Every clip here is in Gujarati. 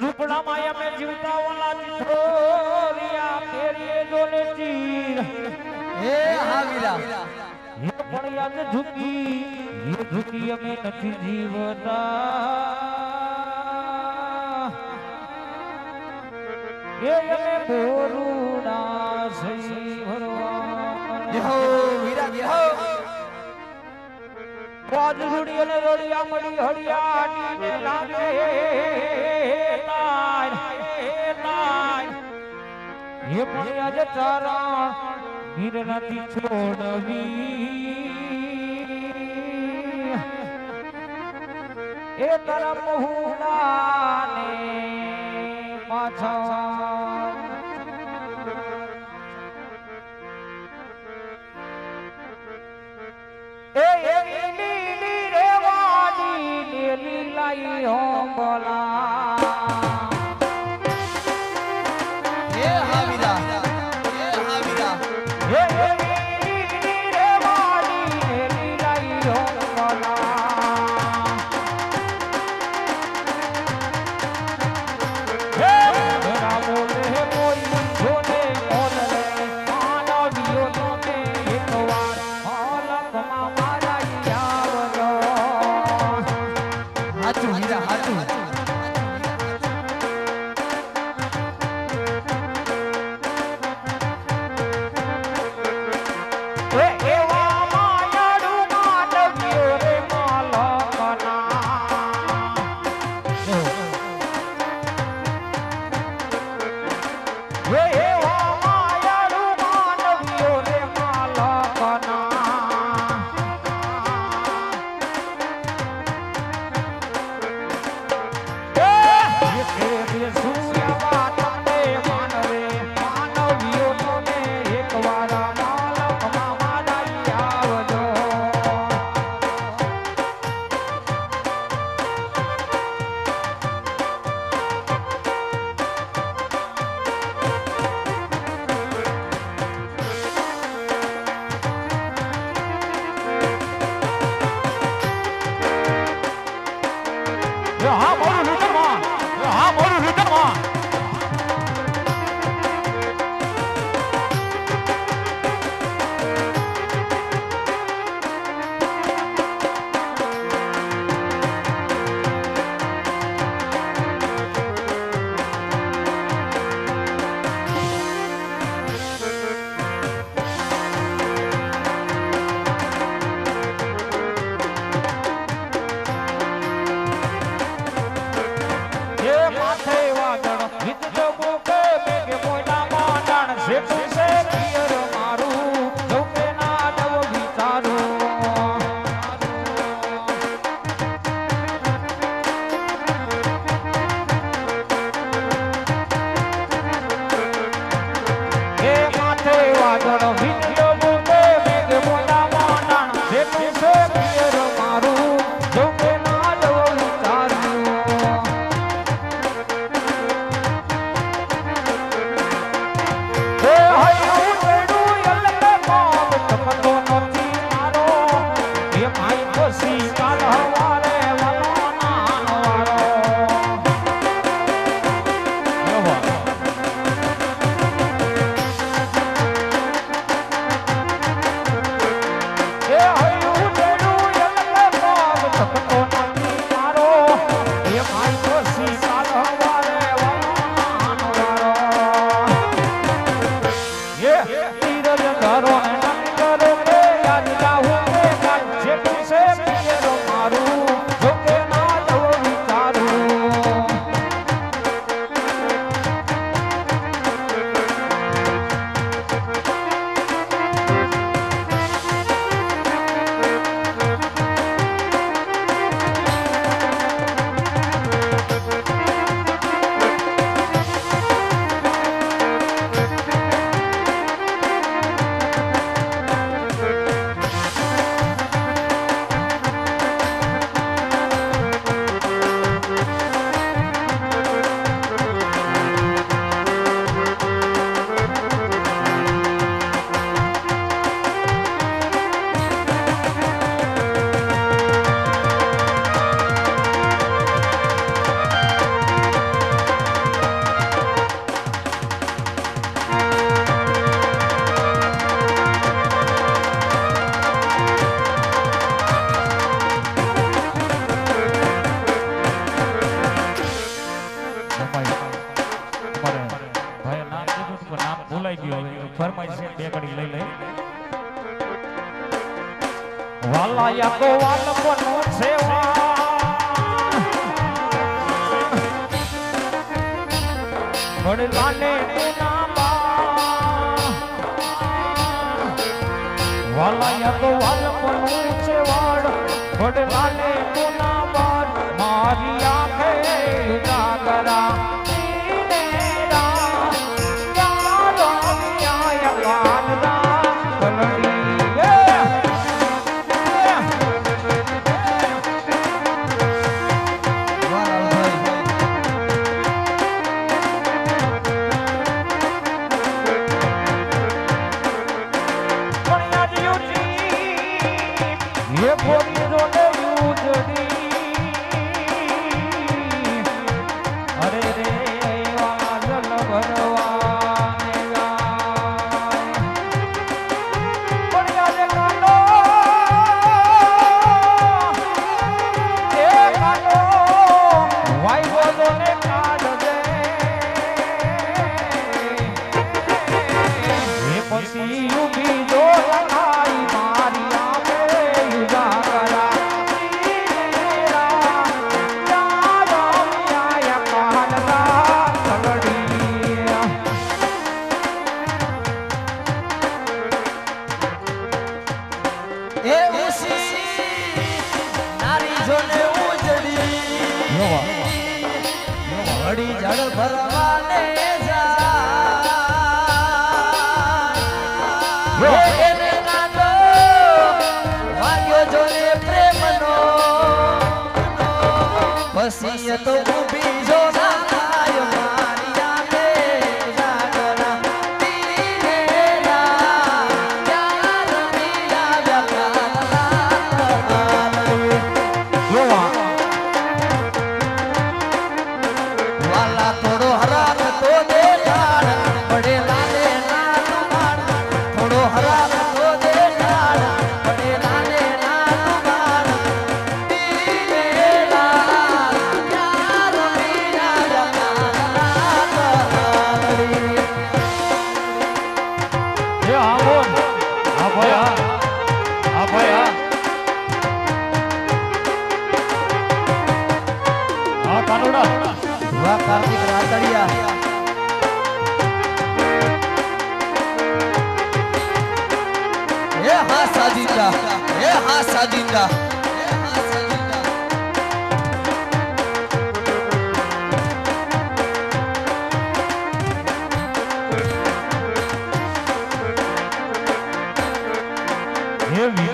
ઝૂંપડામાં અમે જીવતા ઓલા છોરિયા ફેરીએ જોલે ચીર હે હાવીરા. પણ યાદ ઝૂકી ઝૂકી અમે નથી જીવતા. એ અમે બોરુડા સહી ભરવા યહો વીરા યહો રાજ રૂડી અને રડિયા મળી હળિયાટી નામે હે ભાઈ આજ તારા હીર નથી છોડવી. એ તારા મહુલાને પાછા. એ એવી લીલી રેવાની લીલાઈ હો બોલા Ray खुशी का વડલાને વાલાયા તો વાલ પણ છે વડલાને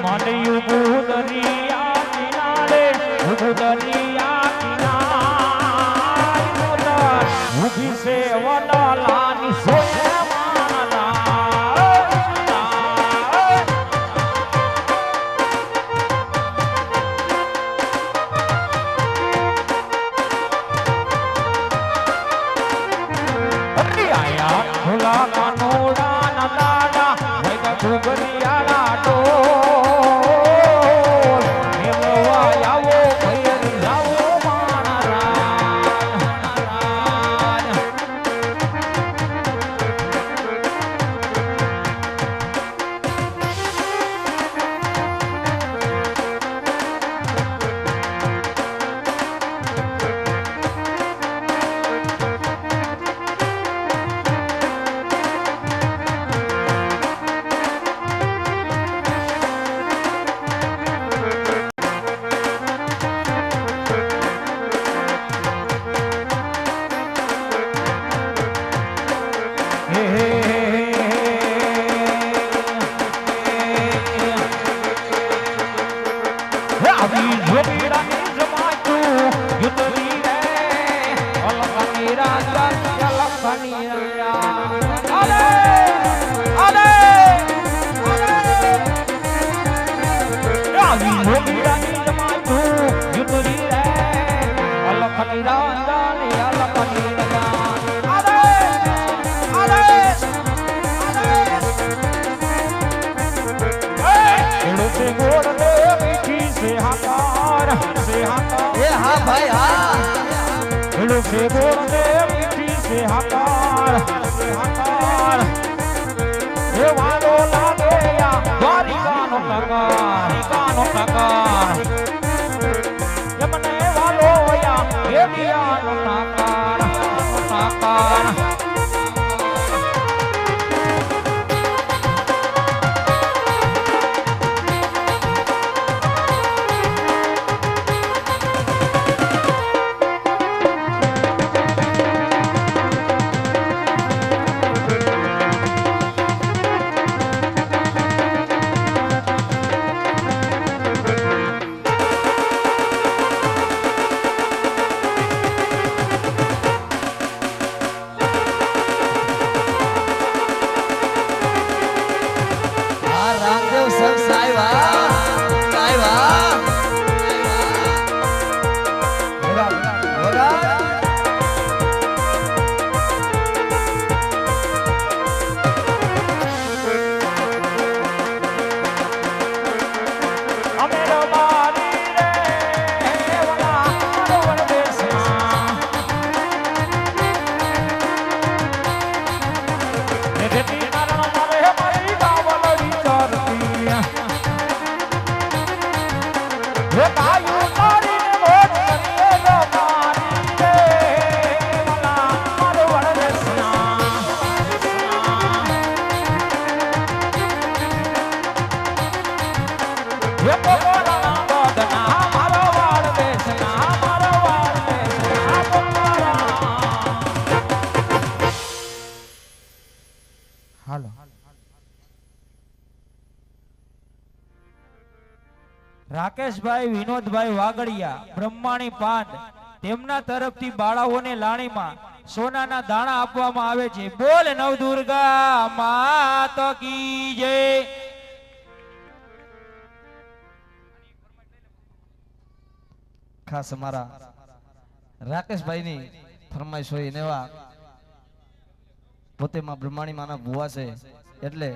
માંડ્યું ભૂદરિયા કિનારે ભૂદરિયા કિનારે. ભૂભી સેવન એ હા ભાઈ, હા. હેલો ભેગો રે મીઠી છે હાકાર હાકાર એ વાલો લાગે યા દ્વારિકાનો પ્રકાર દ્વારિકાનો પ્રકાર. યમને વાલો યા એ દિયાનો પ્રકાર પ્રકાર આ રામદેવ સાહેબા સાહેબા હાલો. રાકેશભાઈ, વિનોદભાઈ વાગડિયા, બ્રહ્માણી પાંડ તેમના તરફથી બાળાઓને લાણીમાં સોનાના દાણા આપવામાં આવે છે. બોલ નવદુર્ગા, માત કી જય. ખાસ અમારા રાકેશભાઈની ફરમાઈશ હોય એવા પોતે માં બ્રહ્માણી માના ભુવા છે. એટલે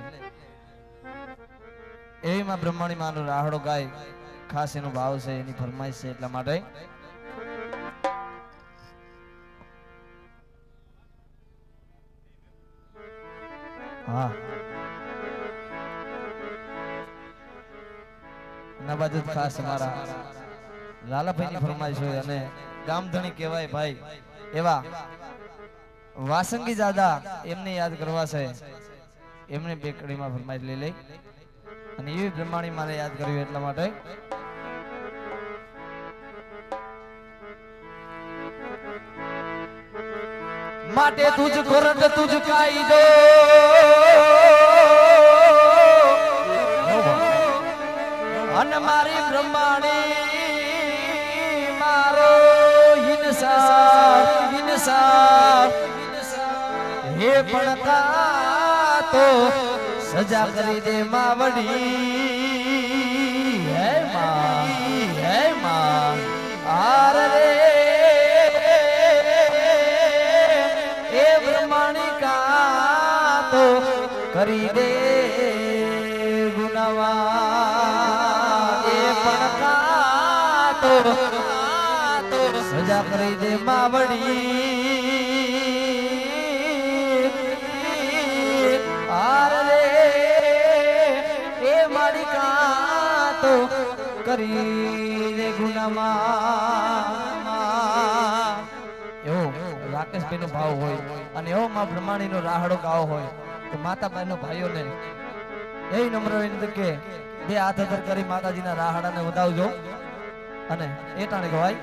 એવી માં બ્રહ્માણી માનો રાહડો ગાય, ખાસ એનો ભાવ છે, એની ફરમાઈશ છે એટલા માટે. હા. એના ખાસ મારા ખાસ અમારા લાલાભાઈની ફરમાઈશ હોય અને ગામધણી કહેવાય ભાઈ. એવા વાસંગી દાદા એમને યાદ કરવા છે. એમને બે કડીમાં ફરમાઈશ લઈ લઈ. અને એવી બ્રહ્માણી મારે યાદ કર્યું એટલા માટે. માટે તુજ કોરટ તુજ કાયદો અન મારી બ્રહ્માણી મારો હિંસા હિંસા. હે કા તો સજા કરી દે માવડી. હે માં હે માં આર રે. એ બ્રહ્માણિકા તો કરી દે ગુનાવા. એ કા તો સજા કરી દે માવડી. કરી દે ગુનામાં. એવો રાકેશભાઈ નો ભાવ હોય અને એવો માં બ્રહ્માણી નો રાહડો ગાવો હોય તો માતાબાઈ નો ભાઈઓને એ નમ્ર વિનંતી કે બે હાથ અધર કરી માતાજીના રાહડાને વધાવજો. અને એ ટાણે ગવાય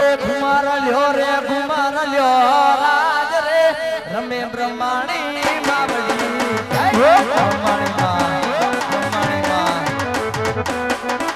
એ ઘુમાર લ્યો રે ઘુમાર લ્યો રાજ રે. રમે બ્રહ્માણી માવડી બ્રહ્માણી માં બ્રહ્માણી માં એ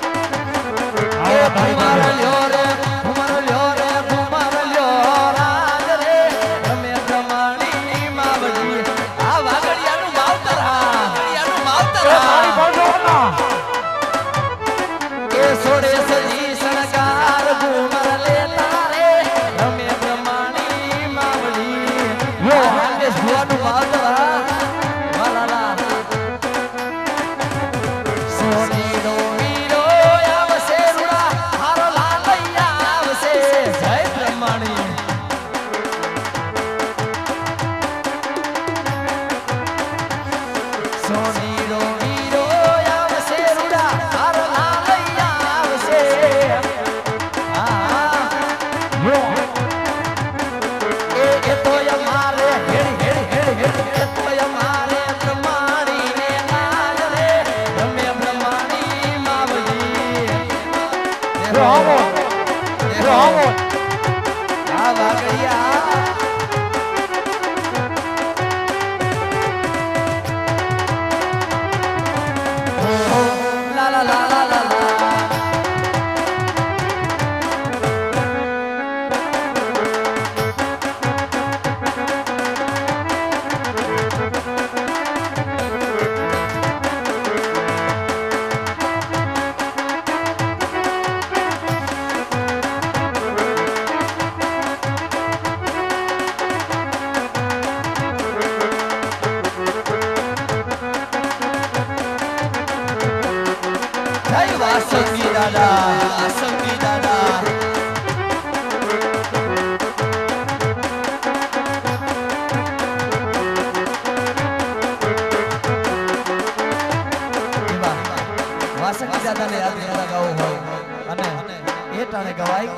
ટાણે ગવાય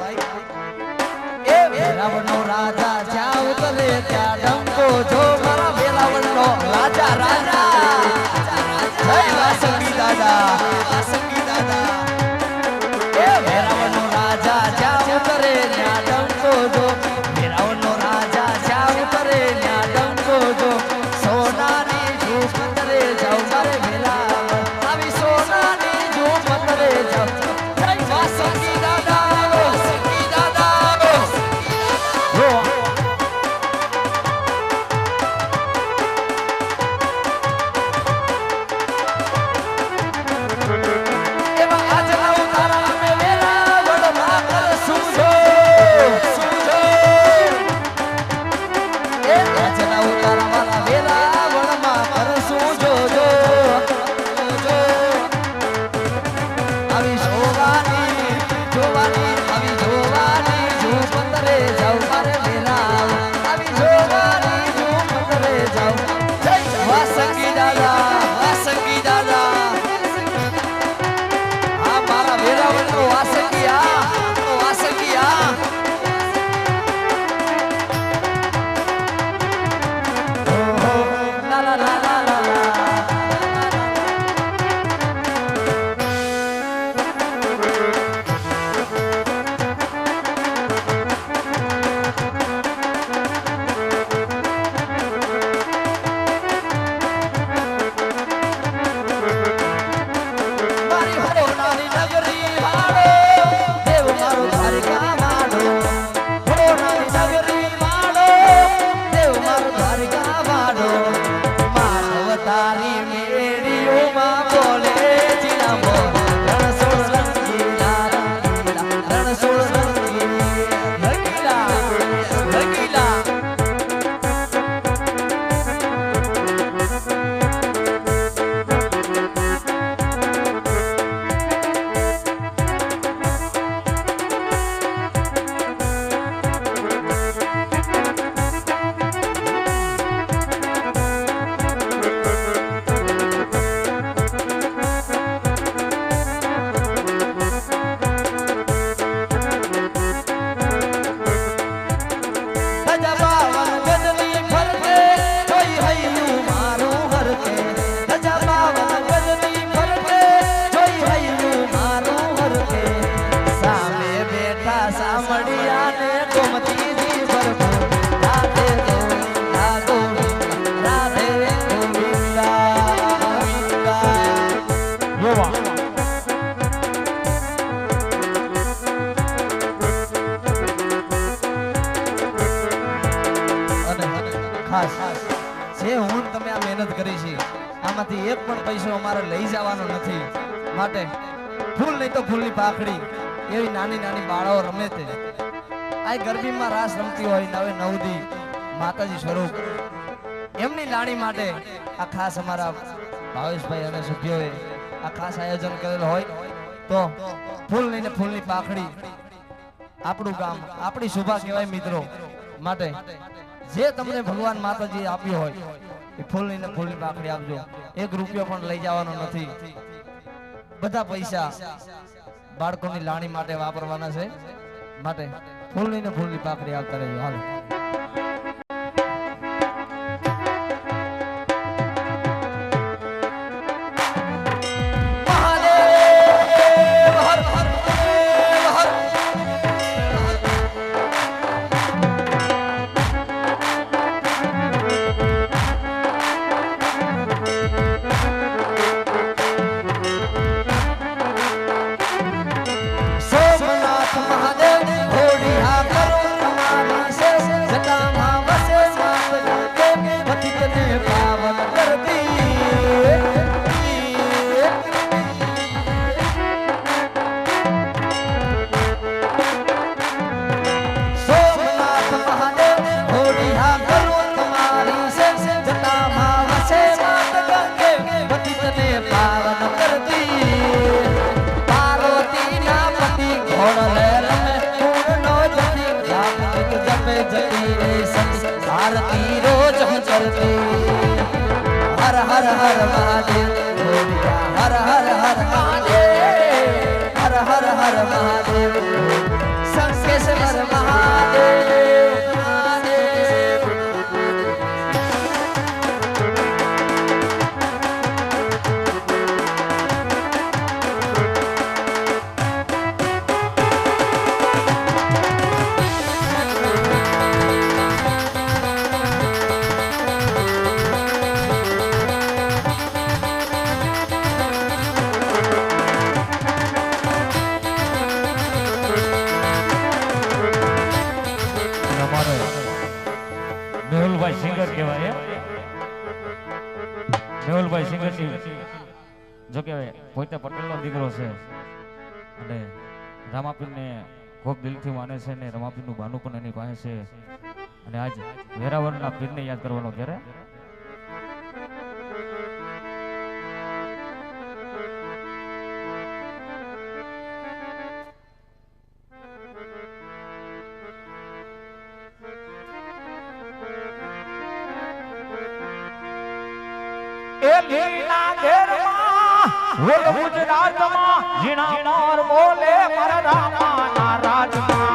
એ વેરાવળનો રાજા જ્યાં ઉતરે ત્યાં ડંકો જો મારા વેરાવળનો રાજા રાજા. જય દાદા. જે હું તમે આ મહેનત કરી છે, આમાંથી એક પણ પૈસો અમારે લઈ જવાનો નથી. માટે ફૂલ નહીં તો ફૂલની પાખડી. એવી નાની નાની બાળાઓ રમે છે આ ગરબીમાં રાસ રમતી હોય નવે નવદી માતાજી સ્વરૂપ. એમની લાણી માટે આ ખાસ અમારા ભાવેશભાઈ અને સભ્યોએ આ ખાસ આયોજન કરેલ હોય તો ફૂલ લઈને ફૂલની પાખડી આપણું ગામ, આપણી શોભા કહેવાય મિત્રો માટે જે તમને ભગવાન માતાજી આપ્યું હોય એ ફૂલ લઈને ફૂલની પાખડી આપજો. એક રૂપિયો પણ લઈ જવાનો નથી. બધા પૈસા બાળકોની લાણી માટે વાપરવાના છે. માટે ફૂલની ને ફૂલની પાખરી આવતા રહેજો હાલો. હર મહાદેવ બોલિયા હર હર હર મહાદેવ હર હર હર મહાદેવ મહાદેવ મહાદેવ મેહુલભાઈ સિંગર કહેવાય મેહુલભાઈ સિંગર જો કે પોતે પટેલનો દીકરો છે. અને રામાપીરને ખૂબ દિલથી માને છે ને રામાપીરનું બાનું પણ એની પાસે છે. અને આજ વેરાવળના પીરને યાદ કરવાનો ત્યારે ઘેરમાં ગુજરાતમાં મોર બોલે મારા રામાના રાજમાં.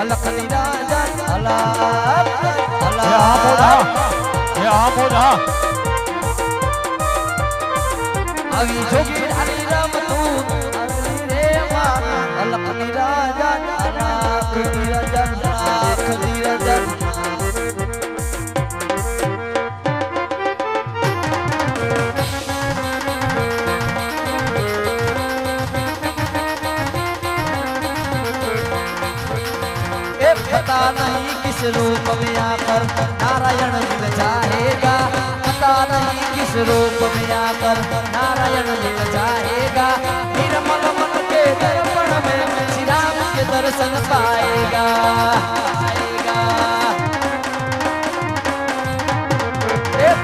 અલખની રાજા અલખ એ આ મોઢા એ આ મોઢા આવી જોગી હરી રમતું किस रूप में आकर नारायण मिल जाएगा पता नहीं किस रूप में आकर नारायण मिल जाएगा निर्मल मन के दर्पण में श्री राम के दर्शन पाएगा।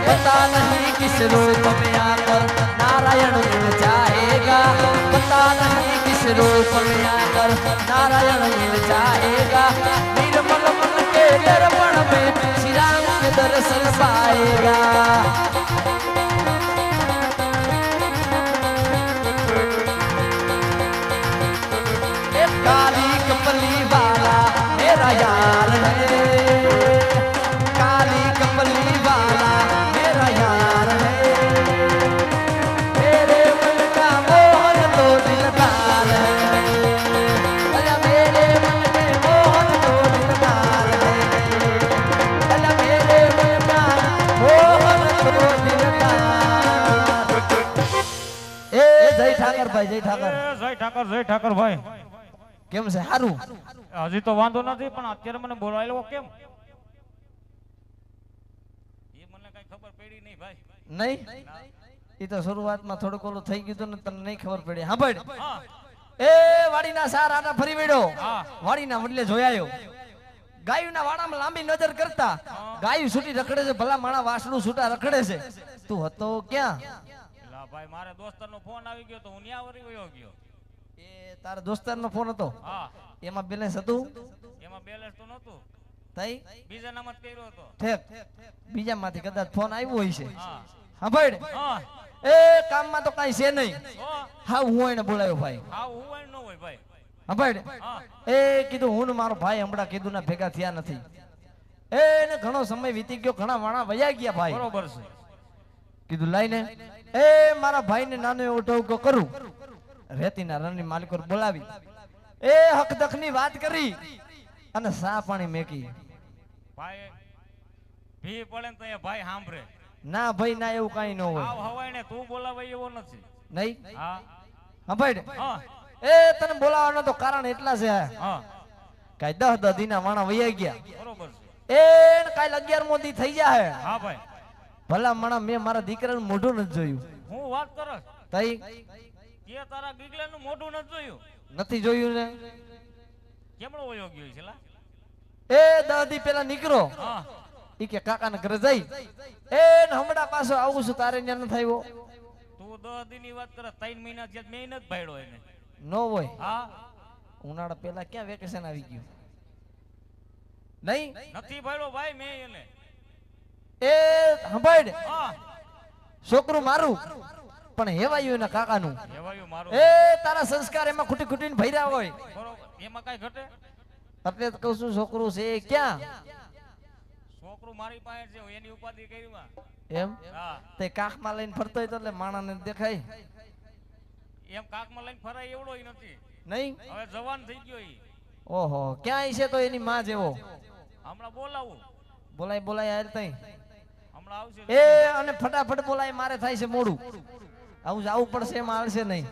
पता नहीं किस रूप में आकर नारायण मिल जाएगा पता नहीं किस रूप में आकर नारायण मिल जाएगा दर्पण में श्री राम के दर्शन पाएगा ભાઈ જય ઠાકર. જય ઠાકર જય ઠાકર ભાઈ. કેમ છે? સારું હજી તો વાંધો નથી પણ અત્યારે મને બોલાવેલો કેમ? એ મને કઈ ખબર પડી નહીં ભાઈ. નહીં? એ તો શરૂઆતમાં થોડુંક ઓલું થઈ ગયું ને તને નહીં ખબર પડી. હા ભાઈ. એ વાડીના સાર આટા ફરી વેડ્યો વાડીના વડલે જોયાયો ગાયુના વાડામાં લાંબી નજર કરતા ગાયું છૂટી રખડે છે ભલા માણા વાસણું છૂટા રખડે છે. તું હતો ક્યાં? ભાઈ મારે દોસ્તરનો ફોન આવી ગયો તો હું ન્યા વરી વયો ગયો. એ તારા દોસ્તારનો ફોન હતો? હા. એમાં બેલેન્સ હતું? એમાં બેલેન્સ તો નહોતું. થઈ બીજા નામ જ કર્યો હતો. ઠેક. બીજામાંથી કદાચ ફોન આવ્યો હોય છે. ભાઈ. એ કામમાં તો કાંઈ છે નહીં. હા. હું એને બોલાવ્યો ભાઈ. હા હું એને નો હોય ભાઈ. સાંભળ એ કીધું હું ને મારો ભાઈ હમણાં કીધું ના ભેગા થયા નથી. એને ઘણો સમય વીતી ગયો ઘણા વાણા વયા ગયા ભાઈ. બરોબર છે. કીધું લાઈને. એ મારા ભાઈને નાનો એવો ટોકો કરું. રેતીના રણની માલિક બોલાવી. એ હકદકની વાત કરી. અને સા પાણી મેકી. ભાઈ ભી પડે ને તો એ ભાઈ સાંભળે. ના ભાઈ ના એવું કાંઈ ન હોય. આવ હવાય ને તું બોલાવાય એવો નથી. નહીં? હા. ભાઈ એ તને બોલાવવાનો તો કારણ એટલા છે. હા. કાંઈ દહ દહ દીના વાણા વૈયા ગયા. બરોબર છે. એ કાલ અગિયાર મોદી થઈ જાય હા ભાઈ. ભલા માણા મેં મારા દીકરાનું મોઢું નથી જોયું. હું વાત કરો તઈ? કે તારા ગીગલાનું મોઢું નથી જોયું? નથી જોયું ને? કેમણો વયો ગયો છે એ દાદી પેલા નીકળો. ઈ કે કાકાના ઘરે જઈ. એ ને હમણાં પાછો આવું છું તારે ત્યાં ન થયો તું દાદી ની વાત કરે ત્રણ મહિના થયા મેં નથી ભાડ્યો એને. નો હોય. હા. ઉનાળા પેલા ક્યાં વેકેશન આવી ગયું? નહીં? નથી ભાડ્યો ભાઈ મેં એને. એ સંભાળ. છોકરું મારું. પણ હેવાયું એના કાકાનું. એ તારા સંસ્કાર એમાં ખૂટી ખૂટીને ભર્યા હોય. એમાં કઈ ઘટે? એટલે કહું છું છોકરું છે ક્યાં? છોકરું મારી પાસે છે એની ઉપાધિ કરી એમ? તે કાખમાં લઈને ફરતો હોય તો એટલે માણાને દેખાય. એમ કાકમાં લઈને ફરાય એવડો નથી. નહીં? હવે જવાન થઈ ગયો ઈ. ઓહો ક્યાંય છે તો એની માં જેવો? હમણાં બોલાવું. બોલાય બોલાય હાલ તઈ. એ અને ફટાફટ બોલાય મારે થાય છે મોડું. આવું જવું પડશે એમાં હાલશે નહીં.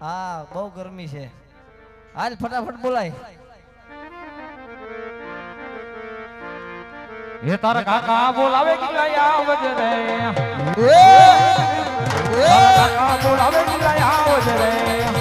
હા બહુ ગરમી છે. હાલ ફટાફટ બોલાય. એ તારા કાકા બોલાવે કે આવજ રે. એ! કાકા બોલાવે કે આવજ રે.